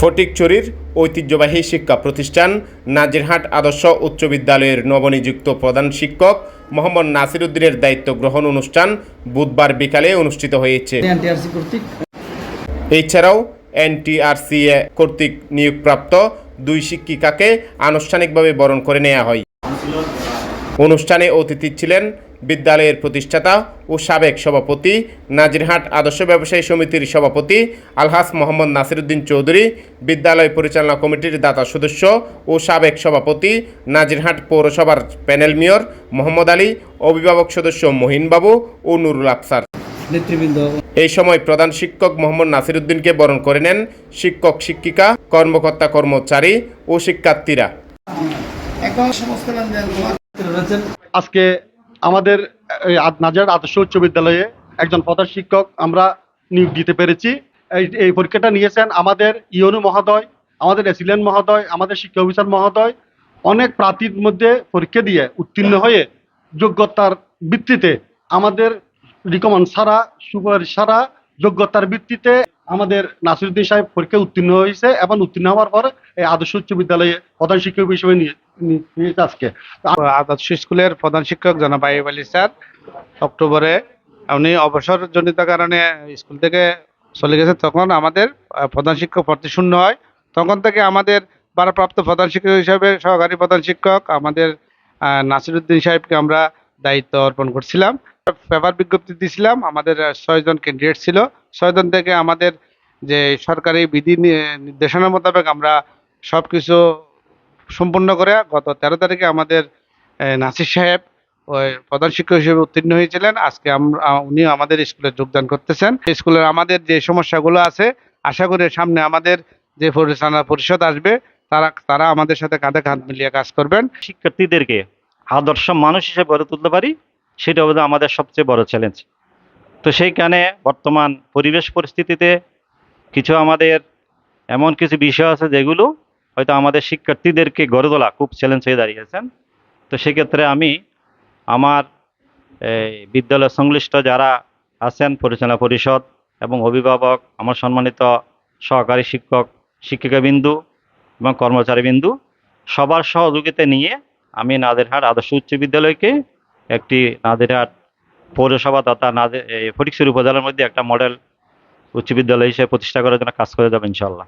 ফটিকচুরির ঐতিহ্যবাহী শিক্ষা প্রতিষ্ঠান নাজিরহাট আদর্শ উচ্চ বিদ্যালয়ের নবনিযুক্ত প্রধান শিক্ষক মোহাম্মদ নাসির উদ্দিনের দায়িত্ব গ্রহণ অনুষ্ঠান বুধবার বিকালে অনুষ্ঠিত হয়েছে। এছাড়াও এনটিআরসি কর্তৃক নিয়োগপ্রাপ্ত দুই শিক্ষিকাকে আনুষ্ঠানিকভাবে বরণ করে নেওয়া হয়। অনুষ্ঠানে অতিথি ছিলেন বিদ্যালয়ের প্রতিষ্ঠাতা ও সাবেক সভাপতি নাজিরহাট আদর্শ ব্যবসায়ী সমিতির সভাপতি আলহাস মোহাম্মদ নাসিরুদ্দিন চৌধুরী বিদ্যালয় পরিচালনা কমিটির দাতা সদস্য ও সাবেক সভাপতি নাজিরহাট পৌরসভার প্যানেল মেয়র মোহাম্মদ আলী অভিভাবক সদস্য মহিনবাবু ও নুরুল আফসার। নেতৃবৃন্দ এই সময় প্রধান শিক্ষক মোহাম্মদ নাসিরুদ্দিনকে বরণ করে নেন শিক্ষক শিক্ষিকা কর্মকর্তা কর্মচারী ও শিক্ষার্থীরা। আজকে আমাদের নাজার আদ- আদর্শ উচ্চ বিদ্যালয়ে একজন প্রধান শিক্ষক আমরা নিয়োগ দিতে পেরেছি। এই পরীক্ষাটা নিয়েছেন আমাদের ইয়নু মহোদয়, আমাদের এসিলেন মহোদয়, আমাদের শিক্ষা অফিসার মহোদয়। অনেক প্রার্থীর মধ্যে পরীক্ষা দিয়ে উত্তীর্ণ হয়ে যোগ্যতার ভিত্তিতে আমাদের রিকমেন্ড সারা, সুপারিশ ছাড়া যোগ্যতার ভিত্তিতে আমাদের নাসিরুদ্দিন সাহেব পরীক্ষায় উত্তীর্ণ হয়েছে এবং উত্তীর্ণ হওয়ার পর এই আদর্শ উচ্চ বিদ্যালয়ে প্রধান শিক্ষক হিসেবে নিয়ে নিয়ে- নিয়েছে আজকে। আদর্শ স্কুলের প্রধান শিক্ষক জনাব আইব আলী স্যার, অক্টোবরে উনি অবসরজনিত কারণে স্কুল থেকে চলে গেছে। তখন আমাদের প্রধান শিক্ষক ভর্তি শূন্য হয়। তখন থেকে আমাদের ভারপ্রাপ্ত প্রধান শিক্ষক হিসাবে সহকারী প্রধান শিক্ষক আমাদের নাসিরুদ্দিন সাহেবকে আমরা দায়িত্ব অর্পণ করছিলাম। পেপার বিজ্ঞপ্তি দিয়েছিলাম আমাদের ছয়জন ক্যান্ডিডেট ছিল। ছয়জন থেকে আমাদের যে সরকারি বিধি নির্দেশনা মোতাবেক আমরা সব কিছু সম্পূর্ণ করে গত তেরো তারিখে আমাদের নাসির সাহেব ওই প্রধান শিক্ষক হিসেবে উত্তীর্ণ হয়েছিলেন। আজকে আমরা উনি আমাদের স্কুলে যোগদান করতেছেন। স্কুলের আমাদের যে সমস্যাগুলো আছে, আশা করি সামনে আমাদের যে পরিচালনা পরিষদ আসবে, তারা তারা আমাদের সাথে কাঁধে কাঁধ মিলিয়ে কাজ করবেন। শিক্ষার্থীদেরকে আদর্শ মানুষ হিসেবে গড়ে তুলতে পারি সেটা হবে আমাদের সবচেয়ে বড় চ্যালেঞ্জ তো সেইখানে বর্তমান পরিবেশ পরিস্থিতিতে কিছু আমাদের এমন কিছু বিষয় আছে যেগুলো হয়তো আমাদের শিক্ষার্থীদেরকে গড়ে তোলা খুব চ্যালেঞ্জ হয়ে দাঁড়িয়েছেন। তো সেক্ষেত্রে আমি আমার বিদ্যালয় সংশ্লিষ্ট যারা আছেন, পরিচালনা পরিষদ এবং অভিভাবক, আমার সম্মানিত সহকারী শিক্ষক, শিক্ষিকাবিন্দু এবং কর্মচারীবিন্দু, সবার সহযোগিতা নিয়ে আমি নাদেরহাট আদর্শ উচ্চ বিদ্যালয়কে একটি নাজিরহাট পৌরসভা তথা নাদের ফটিকছড়ি উপজেলার মধ্যে একটা মডেল উচ্চ বিদ্যালয় হিসেবে প্রতিষ্ঠা করার জন্য কাজ করে যাবে ইনশাল্লাহ